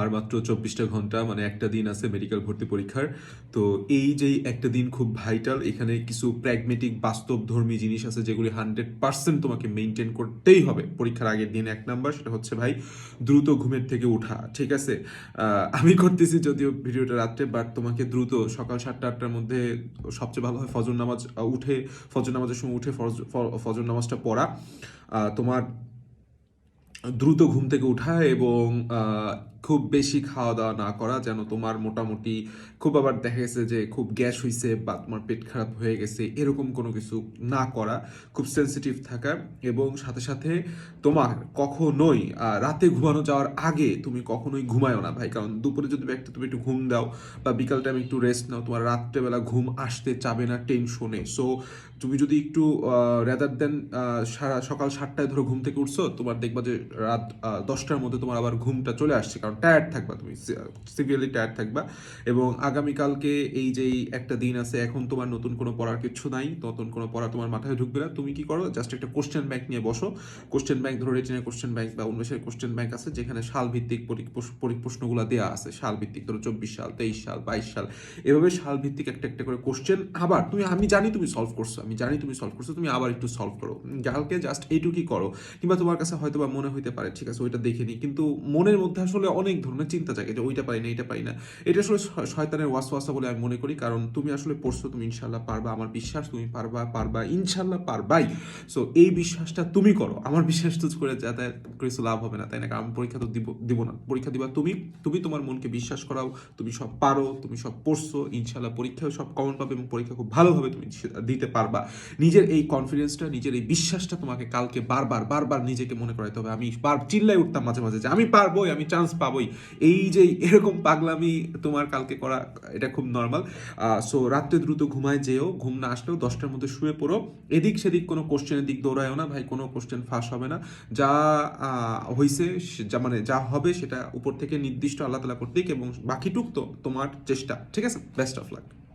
আর মাত্র চব্বিশটা ঘণ্টা মানে একটা দিন আছে মেডিকেল ভর্তি পরীক্ষার। তো এই যে একটা দিন খুব ভাইটাল এখানে কিছু প্র্যাগমেটিক বাস্তবধর্মী জিনিস আছে যেগুলি হান্ড্রেড পার্সেন্ট তোমাকে মেনটেন করতেই হবে। পরীক্ষার আগের দিন এক নাম্বার সেটা হচ্ছে ভাই, দ্রুত ঘুমের থেকে ওঠা, ঠিক আছে? আমি করতেছি যদিও ভিডিওটা রাত্রে বাট তোমাকে দ্রুত সকাল সাতটা আটটার মধ্যে সবচেয়ে ভালো হয় ফজর নামাজ উঠে, ফজর নামাজের সময় উঠে ফজর নামাজটা পড়া। তোমার দ্রুত ঘুম থেকে ওঠা এবং খুব বেশি খাওয়া দাওয়া না করা যেন তোমার মোটামুটি খুব আবার দেখা গেছে যে খুব গ্যাস হয়েছে বা তোমার পেট খারাপ হয়ে গেছে এরকম কোনো কিছু না করা, খুব সেন্সিটিভ থাকা এবং সাথে সাথে তোমার কখনোই রাতে ঘুমানো যাওয়ার আগে তুমি কখনোই ঘুমায়ও না ভাই। কারণ দুপুরে যদি একটা তুমি একটু ঘুম দাও বা বিকাল টাইমে একটু রেস্ট নাও, তোমার রাত্রেবেলা ঘুম আসতে চাবে না টেনশনে সো তুমি যদি একটু রেদার দেন সারা সকাল সাতটায় ধরো ঘুম থেকে উঠছো, তোমার দেখবা যে রাত দশটার মধ্যে তোমার আবার ঘুমটা চলে আসছে, কারণ টায়ার্ড থাকবা তুমি সিভিয়ারলি টায়ার্ড থাকবা। এবং আগামীকালকে এই যে একটা দিন আছে, এখন তোমার নতুন কোনো পড়ার কিছু নাই, নতুন কোনো পড়া তোমার মাথায় ঢুকবে না। তুমি কি করো জাস্ট একটা কোশ্চেন ব্যাংক নিয়ে বসো। কোশ্চেন ব্যাংক ধরো রেটিনের কোশ্চেন ব্যাংক বা উন্মেষের কোশ্চেন ব্যাংক আছে, যেখানে সাল ভিত্তিক পরিপ্রশ্নগুলো দেওয়া আছে। সাল ভিত্তিক ধরো চব্বিশ সাল, তেইশ সাল, বাইশ সাল, এভাবে সাল ভিত্তিক একটা একটা করে কোশ্চেন আবার তুমি, আমি জানি তুমি সলভ করছ, আমি জানি তুমি সলভ করছ, তুমি আবার একটু সলভ করো। কালকে জাস্ট এইটুকুই করো। কিংবা তোমার কাছে হয়তো বা মনে হইতে পারে, ঠিক আছে, ওইটা দেখে কিন্তু মনের মধ্যে আসলে অনেক ধরনের চিন্তা জাগে যে ওইটা পারি না এটা পারি না। এটা আসলে শয়তানের ওয়াসওয়াসা বলে আমি মনে করি, কারণ তুমি আসলে পড়ছো, তুমি ইনশাল্লাহ পারবা, আমার বিশ্বাস তুমি পারবা পারবা ইনশাল্লাহ পারবাই। সো এই বিশ্বাসটা তুমি করো। আমার বিশ্বাস তো করে যাতায়াত কিছু লাভ হবে না, তাই না? কারণ পরীক্ষা তো দিব দিব না। পরীক্ষা দিবা তুমি তুমি তোমার মনকে বিশ্বাস করাও, তুমি সব পারো, তুমি সব পড়ছো ইনশাল্লাহ পরীক্ষায় সব কমন পাবে এবং পরীক্ষা খুব ভালোভাবে তুমি দিতে পারবা। নিজের এই কনফিডেন্সটা নিজের এই বিশ্বাসটা তোমাকে কালকে বারবার বারবার নিজেকে মনে করাইতে হবে। আমি বার চিল্লাই উঠতাম মাঝে মাঝে যে আমি পারবোই, আমি চান্স পাবোই। এই যে এরকম পাগলামি তোমার কালকে করা, এটা খুব নর্মাল সো রাত্রে দ্রুত ঘুমায় যেও, ঘুম না আসলেও দশটার মধ্যে শুয়ে পড়ো। এদিক সেদিক কোনো কোশ্চেনের দিক দৌড়ায়ও না ভাই, কোনো কোশ্চেন ফাঁস হবে না। যা সে- যা মানে যা হবে সেটা উপর থেকে নির্দিষ্ট আল্লাহ তালা করতেই এবং বাকিটুক তো তোমার চেষ্টা, ঠিক আছে? Best of luck